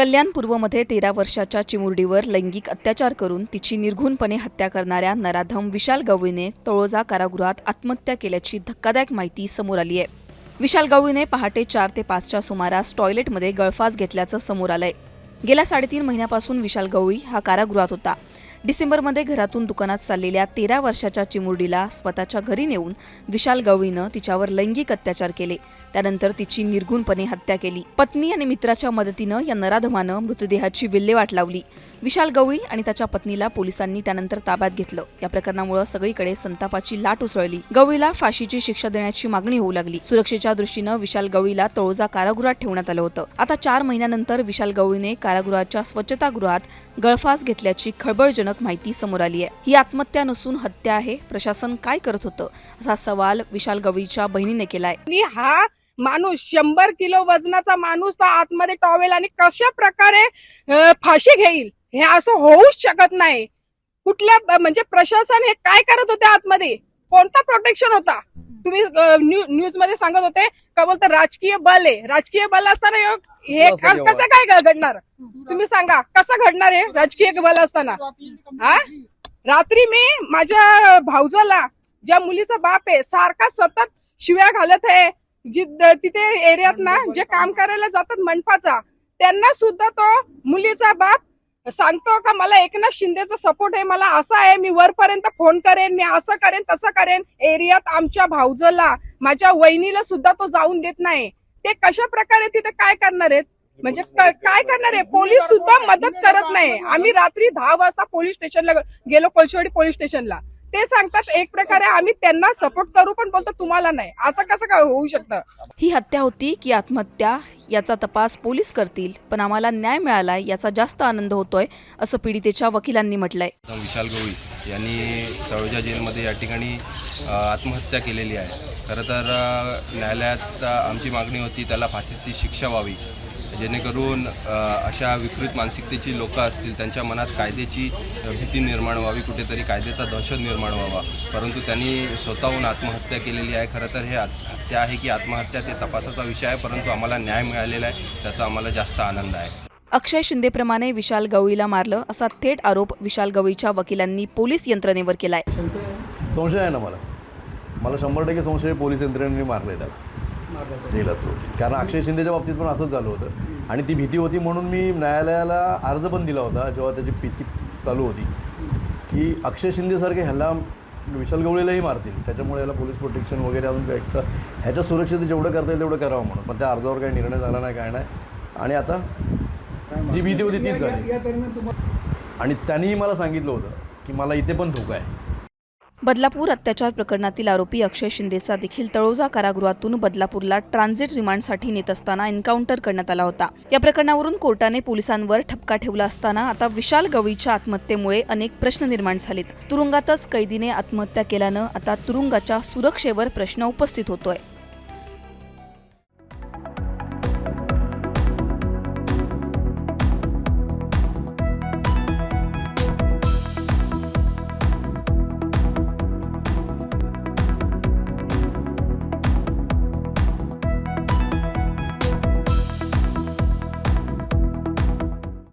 कल्याण पूर्वमध्ये तेरा वर्षाच्या चिमुरडीवर लैंगिक अत्याचार करून तिची निर्घुणपणे हत्या करणाऱ्या नराधम विशाल गवळीने तळोजा कारागृहात आत्महत्या केल्याची धक्कादायक माहिती समोर आली आहे. विशाल गवळीने पहाटे चार ते पाचच्या सुमारास टॉयलेटमध्ये गळफास घेतल्याचं समोर आलंय. गेल्या साडेतीन महिन्यापासून विशाल गवळी हा कारागृहात होता. डिसेंबरमध्ये घरातून दुकानात चाललेल्या तेरा वर्षाच्या चिमुरडीला स्वतःच्या घरी नेऊन विशाल गवळीनं तिच्यावर लैंगिक अत्याचार केले. त्यानंतर तिची निर्घुणपणे हत्या केली. पत्नी आणि मित्राच्या मदतीनं या नराधमानं मृतदेहाची विल्हेवाट लावली. विशाल गवळी आणि त्याच्या पत्नीला पोलिसांनी त्यानंतर ताब्यात घेतलं. या प्रकरणामुळे सगळीकडे संतापाची लाट उसळली. गवळीला फाशीची शिक्षा देण्याची मागणी होऊ लागली. सुरक्षेच्या दृष्टीनं विशाल गवळीला तळोजा कारागृहात ठेवण्यात आलं होतं. आता चार महिन्यानंतर विशाल गवळीने कारागृहाच्या स्वच्छतागृहात गळफास घेतल्याची खळबळजनक माहिती समोर आली आहे ही आत्महत्या नसून हत्या आहे. प्रशासन काय करत होतं असा सवाल विशाल गवळीच्या बहिणीने केलाय. आणि हा माणूस शंभर किलो वजनाचा माणूस तो आतमध्ये टॉवेल आणि कशा प्रकारे फाशी घेईल? हे असं होऊच शकत नाही. कुठल्या म्हणजे प्रशासन हे काय करत होते आतमध्ये? कोणता प्रोटेक्शन होता? तुम्ही न्यूजमध्ये सांगत होते का बोलतो राजकीय बल आहे. राजकीय बल असताना हे कसं जेव्हा? कसं काय घडणार? तुम्ही सांगा कसं घडणार आहे राजकीय बल असताना? हा रात्री मी माझ्या भाऊजाला ज्या मुलीचा बाप आहे सारखा सतत शिव्या घालत आहे जी तिथे एरियात ना जे काम करायला जातात मंडपाचा त्यांना सुद्धा तो मुलीचा बाप सांगतो का मला एकनाथ शिंदेचा सपोर्ट आहे मला असा आहे मी वरपर्यंत फोन करेन मी असं करेन तसं करेन. एरियात आमच्या भाऊजला माझ्या वहिनीला सुद्धा तो जाऊन देत नाही. ते कशा प्रकारे तिथे काय करणार आहेत? म्हणजे काय करणार आहे? पोलीस सुद्धा मदत करत नाही. आम्ही रात्री दहा वाजता पोलीस स्टेशनला गेलो कोळशेवाडी पोलीस स्टेशनला. ते सांगतात एक प्रकारे आम्ही त्यांना सपोर्ट करू पण बोलतो तुम्हाला नाही. असं कसं काय होऊ शकतं? ही हत्या होती की आत्महत्या याचा तपास पोलीस करतील पण आम्हाला न्याय मिळाला याचा जास्त आनंद होतोय असं पीडितेच्या वकिलांनी म्हटलंय. विशाल गवळी यांनी तळोजा जेलमध्ये या ठिकाणी आत्महत्या केलेली आहे. खरं तर न्यायालयात आमची मागणी होती त्याला फाशीची शिक्षा व्हावी. जेणेकरून अशा विकृत मानसिकतेची लोकं असतील त्यांच्या मनात कायद्याची भीती निर्माण व्हावी कुठेतरी कायद्याचा दहशत निर्माण व्हावा. परंतु त्यांनी स्वतःहून आत्महत्या केलेली आहे. खरं तर हे आत- हत्या आहे की आत्महत्या ते तपासाचा विषय आहे परंतु आम्हाला न्याय मिळालेला आहे त्याचा आम्हाला जास्त आनंद आहे. अक्षय शिंदेप्रमाणे विशाल गवळीला मारलं असा थेट आरोप विशाल गवळीच्या वकिलांनी पोलीस यंत्रणेवर केलाय. संशय आहे ना मला? मला शंभर टक्के संशय पोलीस यंत्रणेने मारले त्याला. जेलात तो. कारण अक्षय शिंदेच्या बाबतीत पण असंच झालं होतं. आणि ती भीती होती म्हणून मी न्यायालयाला अर्ज पण दिला होता जेव्हा त्याची पी सी चालू होती. की अक्षय शिंदेसारखे ह्याला विशाल गवळीलाही मारतील. त्याच्यामुळे याला पोलीस प्रोटेक्शन वगैरे अजून काही एक्स्ट्रा ह्याच्या सुरक्षित जेवढं करता येईल तेवढं करावं म्हणून. पण त्या अर्जावर काही निर्णय झाला नाही काय नाही. आणि आता जी भीती होती तीच झाली. आणि त्यांनीही मला सांगितलं होतं की मला इथे पण धोका आहे. बदलापूर अत्याचार प्रकरणातील आरोपी अक्षय शिंदेचा देखील तळोजा कारागृहातून बदलापूरला ट्रान्झिट रिमांडसाठी नेत असताना एन्काउंटर करण्यात आला होता. या प्रकरणावरून कोर्टाने पोलिसांवर ठपका ठेवला असताना आता विशाल गवळीच्या आत्महत्येमुळे अनेक प्रश्न निर्माण झालेत. तुरुंगातच कैदीने आत्महत्या केल्यानं आता तुरुंगाच्या सुरक्षेवर प्रश्न उपस्थित होतोय.